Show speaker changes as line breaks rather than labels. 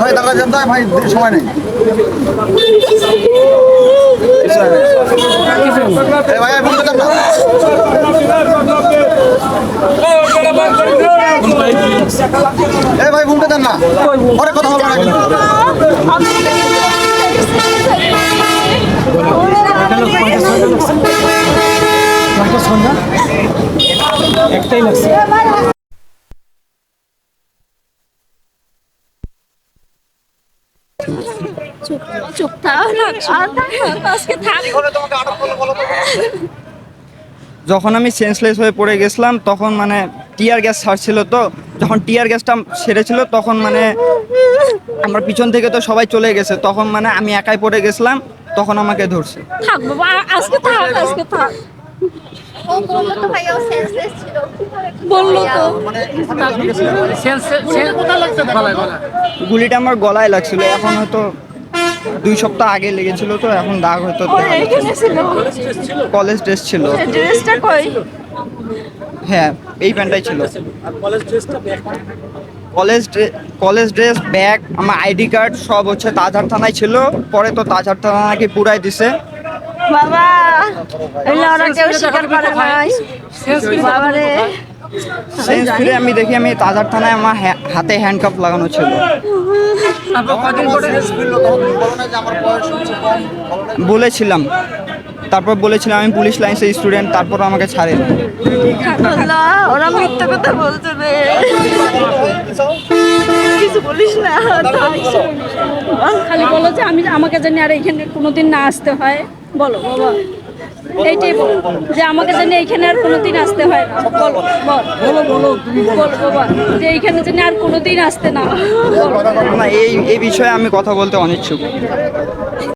ভাই দাঁড়া যান তো, ভাই সময় নেই। ভাই এ ভাই বলতে চান না। পরে কথা হবে না।
চুপ থাক থাক
যখন আমি সেন্সলেস হয়ে পড়ে গেছিলাম, তখন মানে টিয়ার গ্যাস ছাড়ছিল তো, যখন টিয়ার গ্যাসটা সেরেছিল তখন মানে আমার পিছন থেকে তো সবাই চলে গেছে, তখন মানে আমি একাই পড়ে গেছিলাম, তখন আমাকে ধরছে।
থাক আজকে থাক আজকে থাক।
ও বলল তো ভাইয়া ও সেন্সলেস ছিল।
বলল তো।
গুলিটা আমার গলায় লাগছিল। এখন হয়তো দুই সপ্তাহ আগে লেগেছিল তো এখন দাগ
ছিল।
কলেজ ড্রেস ছিল?
ড্রেসটা কই?
হ্যাঁ এই প্যান্টটাই ছিল। কলেজ কলেজ ড্রেস ব্যাগ আমার আইডি কার্ড সব হচ্ছে তাজহার থানায় ছিল। পরে তো তাজহার থানা নাকি পুরাই দিছে।
বাবা ওরা কেউ স্বীকার করে নাই বাবা রে
আমি দেখি আমি তাজার থানায় আমার হাতে হ্যান্ডকাপ লাগানো ছিল। বলেছিলাম। তারপর বলেছিলাম আমি পুলিশ লাইন্সের স্টুডেন্ট তারপর আমাকে ছাড়ে
আল্লাহ ওরা মিথ্যা কথা বলছে রে। কিছু বলিস না। খালি বলো যে আমি আমাকে জানি আর এখানে কোনোদিন না আসতে হয়। বলো বাবা এইটাই বলো, যে আমাকে জন্য এইখানে আর কোনোদিন আসতে হয় না। বলো বলো বলো বলো বাবা যে এইখানে জন্য আর কোনোদিন আসতে
না। এই এই বিষয়ে আমি কথা বলতে অনিচ্ছুক।